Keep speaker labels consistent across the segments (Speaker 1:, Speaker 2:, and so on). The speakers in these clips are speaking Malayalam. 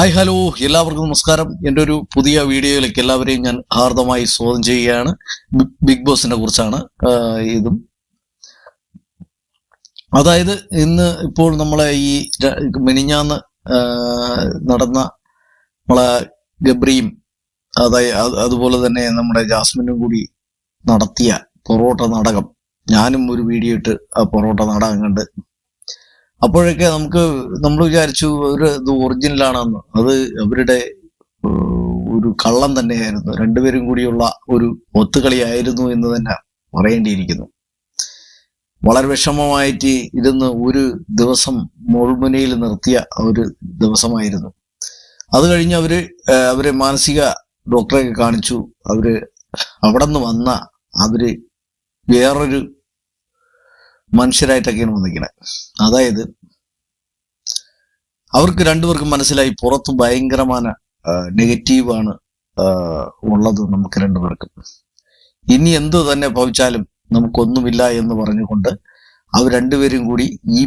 Speaker 1: Hi hello. എല്ലാവർക്കും നമസ്കാരം. എന്റെ ഒരു പുതിയ വീഡിയോയിലേക്ക് എല്ലാവരെയും ഞാൻ ഹാർദമായി സ്വാഗതം ചെയ്യുകയാണ്. ബിഗ് ബോസിനെ കുറിച്ചാണ് ഇതും. അതായത് ഇന്ന് ഇപ്പോൾ നമ്മളെ ഈ മിനിഞ്ഞാന്ന് നടന്ന നമ്മളെ ഗബ്രിയും അതായത് അതുപോലെ തന്നെ നമ്മുടെ ജാസ്മിനും കൂടി നടത്തിയ പൊറോട്ട നാടകം. ഞാനും ഒരു വീഡിയോ ഇട്ട് ആ പൊറോട്ട നാടകം കണ്ട് അപ്പോഴൊക്കെ നമുക്ക് നമ്മൾ വിചാരിച്ചു ഒരു ഇത് ഒറിജിനലാണെന്ന്. അത് അവരുടെ ഒരു കള്ളം തന്നെയായിരുന്നു. രണ്ടുപേരും കൂടിയുള്ള ഒരു ഒത്തുകളിയായിരുന്നു എന്ന് തന്നെ പറയേണ്ടിയിരിക്കുന്നു. വളരെ വിഷമമായിട്ട് ഇരുന്ന് ഒരു ദിവസം മുൾമുനയിൽ നിർത്തിയ ഒരു ദിവസമായിരുന്നു. അത് കഴിഞ്ഞ് അവർ അവരെ മാനസിക ഡോക്ടറെ കാണിച്ചു. അവർ അവിടെ നിന്ന് വന്ന അവർ വേറൊരു മനുഷ്യരായിട്ടൊക്കെയാണ് വന്നിരിക്കുന്നത് അതായത് അവർക്ക് രണ്ടുപേർക്കും മനസ്സിലായി പുറത്ത് ഭയങ്കരമായ നെഗറ്റീവാണ് ഉള്ളത് നമുക്ക് രണ്ടുപേർക്കും. ഇനി എന്ത് തന്നെ ഭവിച്ചാലും നമുക്കൊന്നുമില്ല എന്ന് പറഞ്ഞുകൊണ്ട് അവർ രണ്ടുപേരും കൂടി ഈ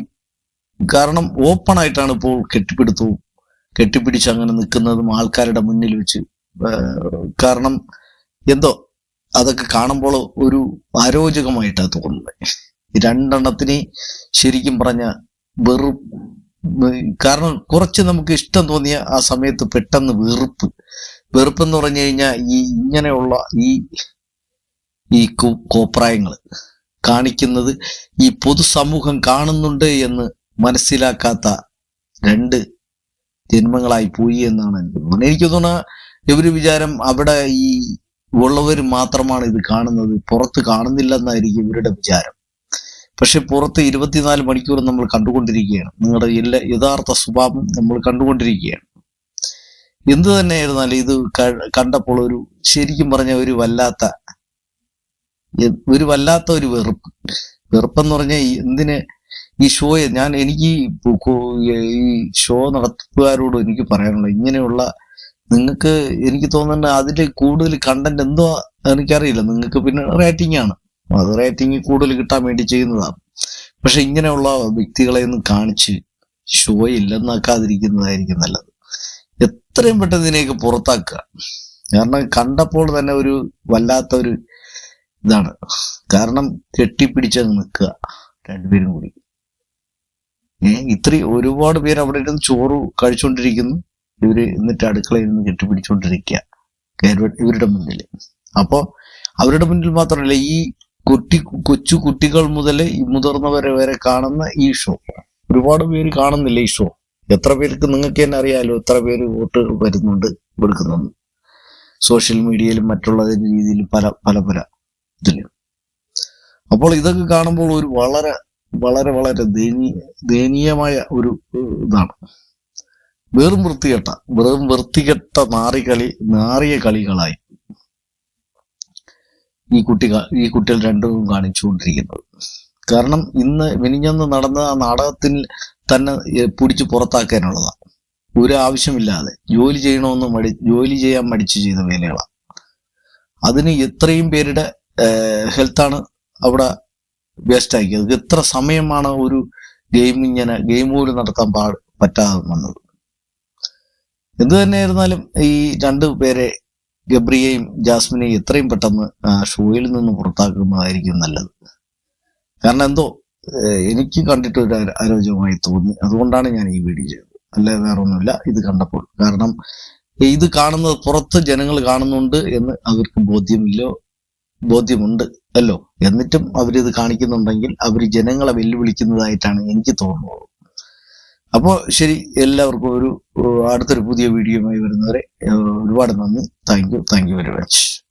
Speaker 1: കാരണം ഓപ്പൺ ആയിട്ടാണ് ഇപ്പോൾ കെട്ടിപ്പിടുത്തവും കെട്ടിപ്പിടിച്ച് അങ്ങനെ നിൽക്കുന്നതും ആൾക്കാരുടെ മുന്നിൽ വെച്ച് കാരണം എന്തോ അതൊക്കെ കാണുമ്പോൾ ഒരു അരോചകമായിട്ടാണ് തോന്നുന്നത്. രണ്ടെണ്ണത്തിന് ശരിക്കും പറഞ്ഞ വെറും കാരണം കുറച്ച് നമുക്ക് ഇഷ്ടം തോന്നിയ ആ സമയത്ത് പെട്ടെന്ന് വെറുപ്പ്. വെറുപ്പ് എന്ന് പറഞ്ഞു കഴിഞ്ഞാൽ ഈ ഇങ്ങനെയുള്ള ഈ ഈ കോപ്രായങ്ങൾ കാണിക്കുന്നത് ഈ പൊതുസമൂഹം കാണുന്നുണ്ട് എന്ന് മനസ്സിലാക്കാത്ത രണ്ട് ജന്മങ്ങളായി പോയി എന്നാണ് എനിക്ക് തോന്നുന്നത് എനിക്ക് തോന്നുന്ന ഇവർ വിചാരം അവിടെ ഈ ഉള്ളവർ മാത്രമാണ് ഇത് കാണുന്നത്. പുറത്ത് കാണുന്നില്ലെന്നായിരിക്കും ഇവരുടെ വിചാരം. പക്ഷെ പുറത്ത് ഇരുപത്തിനാല് മണിക്കൂർ നമ്മൾ കണ്ടുകൊണ്ടിരിക്കുകയാണ്. നിങ്ങളുടെ എല്ലാ യഥാർത്ഥ സ്വഭാവം നമ്മൾ കണ്ടുകൊണ്ടിരിക്കുകയാണ്. എന്തു തന്നെയായിരുന്നാലും ഇത് കണ്ടപ്പോൾ ഒരു ശരിക്കും പറഞ്ഞ ഒരു വല്ലാത്ത ഒരു വല്ലാത്ത ഒരു വെറുപ്പ്. വെറുപ്പെന്ന് പറഞ്ഞാൽ എന്തിന് ഈ ഷോയെ ഞാൻ എനിക്ക് ഈ ഷോ നടത്തുകാരോട് എനിക്ക് പറയാനുള്ളത് ഇങ്ങനെയുള്ള നിങ്ങൾക്ക് എനിക്ക് തോന്നുന്നത് അതിൽ കൂടുതൽ കണ്ടന്റ് എന്തോ എനിക്കറിയില്ല. നിങ്ങൾക്ക് പിന്നെ റേറ്റിംഗ് ആണ്. അത് റേറ്റിംഗ് കൂടുതൽ കിട്ടാൻ വേണ്ടി ചെയ്യുന്നതാണ് പക്ഷെ ഇങ്ങനെയുള്ള വ്യക്തികളെ ഒന്ന് കാണിച്ച് ഷോ ഇല്ലെന്നാക്കാതിരിക്കുന്നതായിരിക്കും നല്ലത്. എത്രയും പെട്ടെന്ന് ഇതിനെയൊക്കെ പുറത്താക്കുക. കാരണം കണ്ടപ്പോൾ തന്നെ ഒരു വല്ലാത്ത ഒരു ഇതാണ്. കാരണം കെട്ടിപ്പിടിച്ച് നിൽക്കുക രണ്ടുപേരും കൂടി. ഏ ഇത്രയും ഒരുപാട് പേര് അവിടെ ഇരുന്ന് ചോറ് കഴിച്ചുകൊണ്ടിരിക്കുന്നു ഇവർ എന്നിട്ട് അടുക്കളയിൽ നിന്ന് കെട്ടിപ്പിടിച്ചുകൊണ്ടിരിക്കുക ഇവരുടെ മുന്നിൽ അപ്പോ അവരുടെ മുന്നിൽ മാത്രമല്ല ഈ കുട്ടി കൊച്ചു കുട്ടികൾ മുതൽ മുതിർന്നവരെ വരെ കാണുന്ന ഈ ഷോ. ഒരുപാട് പേര് കാണുന്നില്ല ഈ ഷോ. എത്ര പേർക്ക് നിങ്ങൾക്ക് തന്നെ അറിയാലോ എത്ര പേര് വോട്ട് വരുന്നുണ്ട് എടുക്കുന്നുണ്ട് സോഷ്യൽ മീഡിയയിലും മറ്റുള്ള രീതിയിലും പല പല പല ഇതിലും. അപ്പോൾ ഇതൊക്കെ കാണുമ്പോൾ ഒരു വളരെ വളരെ വളരെ ദയനീയ ദയനീയമായ ഒരു ഇതാണ്. വെറും വൃത്തികെട്ട വെറും വൃത്തികെട്ട നാറികളി നാറിയ കളികളായി ഈ കുട്ടി ഈ കുട്ടികൾ രണ്ടും കാണിച്ചുകൊണ്ടിരിക്കുന്നത് കാരണം ഇന്ന് മിനിഞ്ഞന്ന് നടന്ന ആ നാടകത്തിൽ തന്നെ പിടിച്ചു പുറത്താക്കാനുള്ളതാണ്. ഒരു ആവശ്യമില്ലാതെ ജോലി ചെയ്യണമെന്ന് മടി ജോലി ചെയ്യാൻ മടിച്ചു ചെയ്ത വേലകളാണ്. അതിന് എത്രയും പേരുടെ ഹെൽത്താണ് അവിടെ വേസ്റ്റ് ആക്കിയത് എത്ര സമയമാണ് ഒരു ഗെയിം ഇങ്ങനെ ഗെയിം പോലും നടത്താൻ പാ പറ്റാതെ വന്നത്. എന്ത് തന്നെയായിരുന്നാലും ഈ രണ്ടു പേരെ ഗബ്രിയെയും ജാസ്മിനെയും എത്രയും പെട്ടെന്ന് ഷോയിൽ നിന്ന് പുറത്താക്കുന്നതായിരിക്കും നല്ലത്. കാരണം എന്തോ എനിക്ക് കണ്ടിട്ട് ഒരു ആരോഗ്യമായി തോന്നി. അതുകൊണ്ടാണ് ഞാൻ ഈ വീഡിയോ ചെയ്തത്. അല്ല വേറെ ഒന്നുമില്ല ഇത് കണ്ടപ്പോൾ. കാരണം ഇത് കാണുന്നത് പുറത്ത് ജനങ്ങൾ കാണുന്നുണ്ട് എന്ന് അവർക്ക് ബോധ്യമില്ലോ ബോധ്യമുണ്ട് അല്ലോ. എന്നിട്ടും അവരിത് കാണിക്കുന്നുണ്ടെങ്കിൽ അവർ ജനങ്ങളെ വെല്ലുവിളിക്കുന്നതായിട്ടാണ് എനിക്ക് തോന്നുന്നത്. അപ്പോൾ ശരി എല്ലാവർക്കും ഒരു അടുത്തൊരു പുതിയ വീഡിയോയുമായി വരുന്നവരെ ഒരുപാട് നന്ദി. Thank you. Thank you very much.